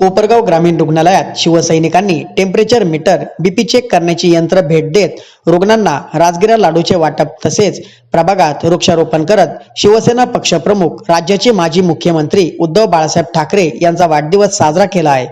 कोपरगाव ग्रामीण रुग्णालयात शिवसैनिकांनी टेम्परेचर मीटर बीपी चेक करण्याची यंत्र भेट देत रुग्णांना राजगिरा लाडूचे वाटप तसेच प्रभागात वृक्षारोपण करत शिवसेना पक्षप्रमुख राज्याचे माजी मुख्यमंत्री उद्धव बाळासाहेब ठाकरे यांचा वाढदिवस साजरा केला आहे.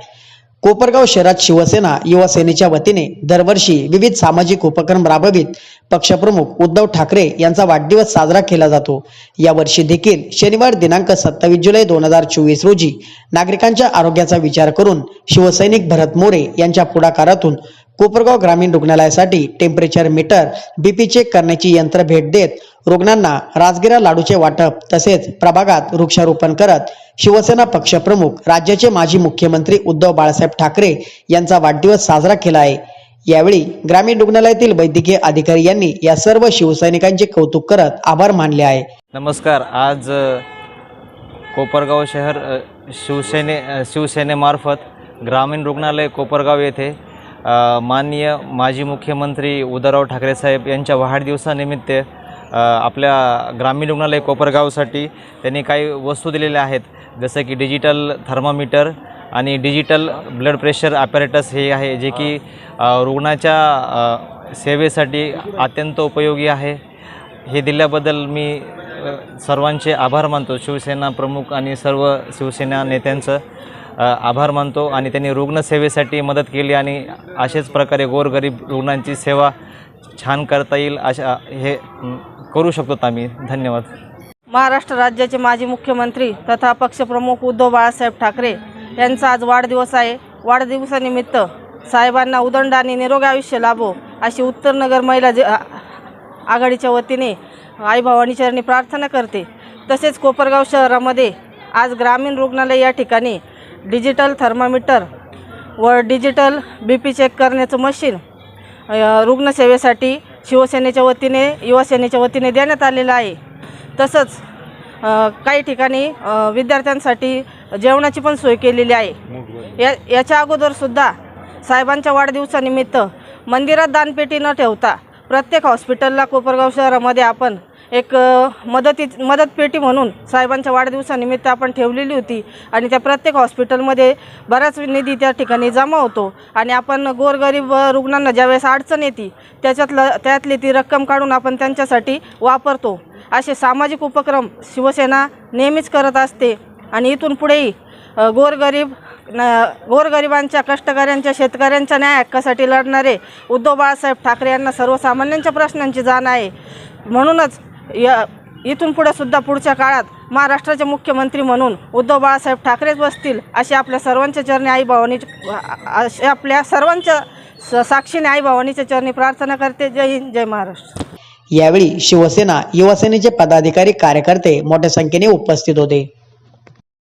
कोपरगाव शहरात शिवसेना युवा सेनेच्या वतीने दरवर्षी विविध सामाजिक उपक्रम राबवित पक्षप्रमुख उद्धव ठाकरे यांचा वाढदिवस साजरा केला जातो. यावर्षी देखील शनिवार दिनांक सत्तावीस जुलै दोन हजार चोवीस रोजी नागरिकांच्या आरोग्याचा विचार करून शिवसैनिक भरत मोरे यांच्या पुढाकारातून कोपरगाव ग्रामीण रुग्णालयासाठी टेम्परेचर मीटर बीपी चेक करण्याची यंत्र भेट देत रुग्णांना राजगिरा लाडूचे वाटप तसेच प्रभागात वृक्षारोपण करत शिवसेना पक्षप्रमुख राज्याचे माजी मुख्यमंत्री उद्धव बाळासाहेब ठाकरे यांचा वाढदिवस साजरा केला आहे. यावेळी ग्रामीण रुग्णालयातील वैद्यकीय अधिकारी यांनी या सर्व शिवसैनिकांचे कौतुक करत आभार मानले आहे. नमस्कार. आज कोपरगाव शहर शिवसेने शिवसेनेमार्फत ग्रामीण रुग्णालय कोपरगाव येथे माननीय माजी मुख्यमंत्री उद्धवराव ठाकरे साहेब यांच्या वाढदिवसानिमित्त आपल्या ग्रामीण रुग्णालय कोपरगावसाठी त्यांनी काही वस्तू दिलेल्या आहेत जसं की डिजिटल थर्मामीटर आणि डिजिटल ब्लड प्रेशर ॲपॅरेटस हे आहे जे की रुग्णाच्या सेवेसाठी अत्यंत उपयोगी आहे. हे दिल्याबद्दल मी सर्वांचे आभार मानतो. शिवसेना प्रमुख आणि सर्व शिवसेना नेत्यांचं. आभार मानतो आणि त्यांनी रुग्णसेवेसाठी मदत केली आणि अशाच प्रकारे गोरगरीब रुग्णांची सेवा छान करता येईल अशा हे करू शकतो आम्ही. धन्यवाद. महाराष्ट्र राज्याचे माजी मुख्यमंत्री तथा पक्षप्रमुख उद्धव बाळासाहेब ठाकरे यांचा आज वाढदिवस आहे. वाढदिवसानिमित्त साहेबांना उदंड आणि निरोगी आयुष्य लाभो अशी उत्तरनगर महिला जे आघाडीच्या वतीने आई भवानी चरणी प्रार्थना करते. तसेच कोपरगाव शहरामध्ये आज ग्रामीण रुग्णालय या ठिकाणी डिजिटल थर्मामीटर व डिजिटल बी पी चेक करण्याचं मशीन रुग्णसेवेसाठी शिवसेनेच्या वतीने युवासेनेच्या वतीने देण्यात आलेलं आहे. तसंच काही ठिकाणी विद्यार्थ्यांसाठी जेवणाची पण सोय केलेली आहे. या याच्या अगोदरसुद्धा साहेबांच्या वाढदिवसानिमित्त मंदिरात दानपेटी न ठेवता प्रत्येक हॉस्पिटलला कोपरगाव शहरामध्ये आपण एक मदती मदत पेटी म्हणून साहेबांच्या वाढदिवसानिमित्त आपण ठेवलेली होती. आणि त्या प्रत्येक हॉस्पिटलमध्ये बराच निधी त्या ठिकाणी जमा होतो. आणि आपण गोरगरीब रुग्णांना ज्यावेळेस अडचण येते त्याच्यातलं त्यातली ती रक्कम काढून आपण त्यांच्यासाठी वापरतो. असे सामाजिक उपक्रम शिवसेना नेहमीच करत असते. आणि इथून पुढेही गोरगरीब न गोरगरिबांच्या कष्टकऱ्यांच्या शेतकऱ्यांच्या न्याय हक्कासाठी लढणारे उद्धव बाळासाहेब ठाकरे यांना सर्वसामान्यांच्या प्रश्नांची जाण आहे. म्हणूनच या इथून पुढे सुद्धा पुढच्या काळात महाराष्ट्राचे मुख्यमंत्री म्हणून उद्धव बाळासाहेब ठाकरेच बसतील अशी आपल्या सर्वांच्या चरणी आई भवानी अशी आपल्या सर्वांच्या स- साक्षीने आई भवानीच्या चरणी प्रार्थना करते. जय हिंद जय महाराष्ट्र. यावेळी शिवसेना युवासेनेचे पदाधिकारी कार्यकर्ते मोठ्या संख्येने उपस्थित होते.